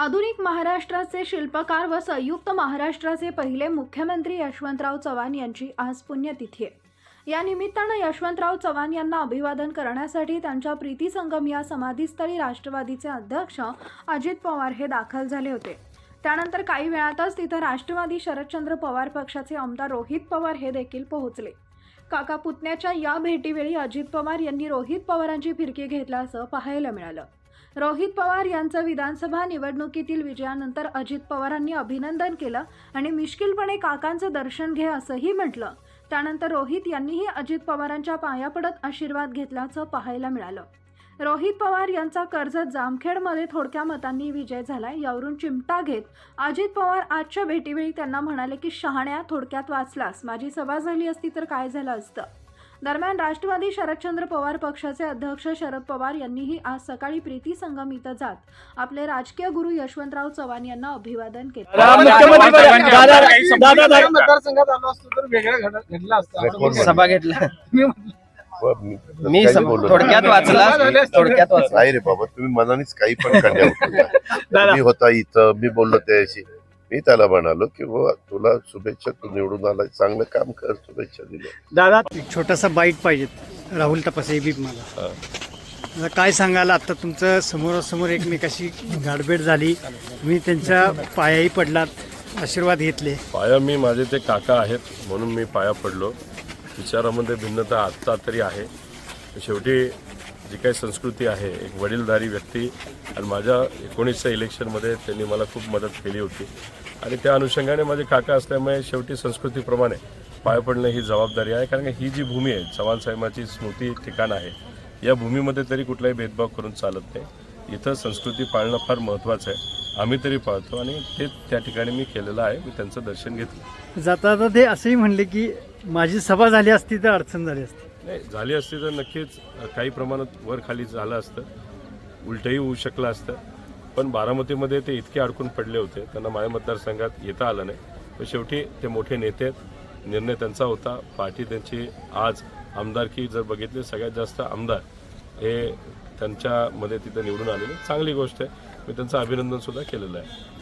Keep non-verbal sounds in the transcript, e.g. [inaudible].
आधुनिक महाराष्ट्राचे शिल्पकार व संयुक्त महाराष्ट्राचे पहिले मुख्यमंत्री यशवंतराव चव्हाण यांची आज पुण्यतिथी आहे. या निमित्तानं यशवंतराव चव्हाण यांना अभिवादन करण्यासाठी त्यांच्या प्रीती संगम या समाधीस्थळी राष्ट्रवादीचे अध्यक्ष अजित पवार हे दाखल झाले होते. त्यानंतर काही वेळातच तिथं राष्ट्रवादी शरदचंद्र पवार पक्षाचे आमदार रोहित पवार हे देखील पोहोचले. काका पुतण्याच्या या भेटीवेळी अजित पवार यांनी रोहित पवारांची फिरकी घेतल्याचं पाहायला मिळालं. रोहित पवार यांचं विधानसभा निवडणुकीतील विजयानंतर अजित पवारांनी अभिनंदन केलं आणि मिश्किलपणे काकांचं दर्शन घे असंही म्हटलं. त्यानंतर रोहित यांनीही अजित पवारांच्या पाया पडत आशीर्वाद घेतल्याचं पाहायला मिळालं. रोहित पवार यांचा कर्जत जामखेडमध्ये थोडक्या मतांनी विजय झालाय यावरून चिमटा घेत अजित पवार आजच्या भेटीवेळी त्यांना म्हणाले की शहाण्या थोडक्यात वाचलास. माझी सभा झाली असती तर काय झालं असतं? दरम्यान राष्ट्रवादी शरदचंद्र पवार पक्षाचे अध्यक्ष शरद पवार यांनीही आज सकाळी प्रीती संगम इथं जात आपले राजकीय गुरु यशवंतराव चव्हाण यांना अभिवादन केलं. मुख्यमंत्री दादा दादा. दादा मतदारसंघात आलो असतो तर वेगळं घड- घडलं असतं. असं बोललो. सभा घेतला [laughs] मी बोललो थोडक्यात नाही. वाचला. थोडक्यात वाचला. रे बाबा तुम्ही मनानेच काही पण. [laughs] मी होता इथं मी बोललो त्याशी मी त्याला म्हणालो की बुवा तुला शुभेच्छा तू निवडून आला चांगलं काम कर शुभेच्छा दिल्या. दादा एक छोटासा बाईट पाहिजेत राहुल तपासे एबीप मला. आता काय सांगाल आता तुमचं समोरासमोर एकमेकाशी गाडबेड झाली. तुम्ही त्यांच्या पायाही पडलात आशीर्वाद घेतले. पाया मी माझे ते काका आहेत म्हणून मी पाया पडलो. विचारामध्ये भिन्नता आत्ता तरी आहे. शेवटी जी काही संस्कृती आहे एक वडीलधारी व्यक्ती आणि माझ्या एकोणीसच्या इलेक्शनमध्ये त्यांनी मला खूप मदत केली होती. आणि त्या अनुषंगाने माझे काका असल्यामुळे शेवटी संस्कृतीप्रमाणे पाय पडणं ही जबाबदारी आहे कारण की ही जी भूमी आहे चव्हाण साहेबांची स्मृती ठिकाण आहे या भूमीमध्ये तरी कुठलाही भेदभाव करून चालत नाही. इथं संस्कृती पाळणं फार महत्त्वाचं आहे. आम्ही तरी पाळतो आणि ते त्या ठिकाणी मी केलेलं आहे मी त्यांचं दर्शन घेतलं. जाता जाता ते असंही म्हणले की माझी सभा झाली असती तर अडचण झाली असती. नाही झाली असती तर नक्कीच काही प्रमाणात वर खाली झालं असतं. उलटही होऊ शकलं असतं. पण बारामतीमध्ये ते इतके अडकून पडले होते त्यांना माझ्या मतदारसंघात येता आलं नाही. पण शेवटी ते मोठे नेते आहेत. निर्णय त्यांचा होता. पार्टी त्यांची आज आमदारकी जर बघितली सगळ्यात जास्त आमदार हे त्यांच्यामध्ये तिथं निवडून आलेले. चांगली गोष्ट आहे. मी त्यांचं अभिनंदन सुद्धा केलेलं आहे.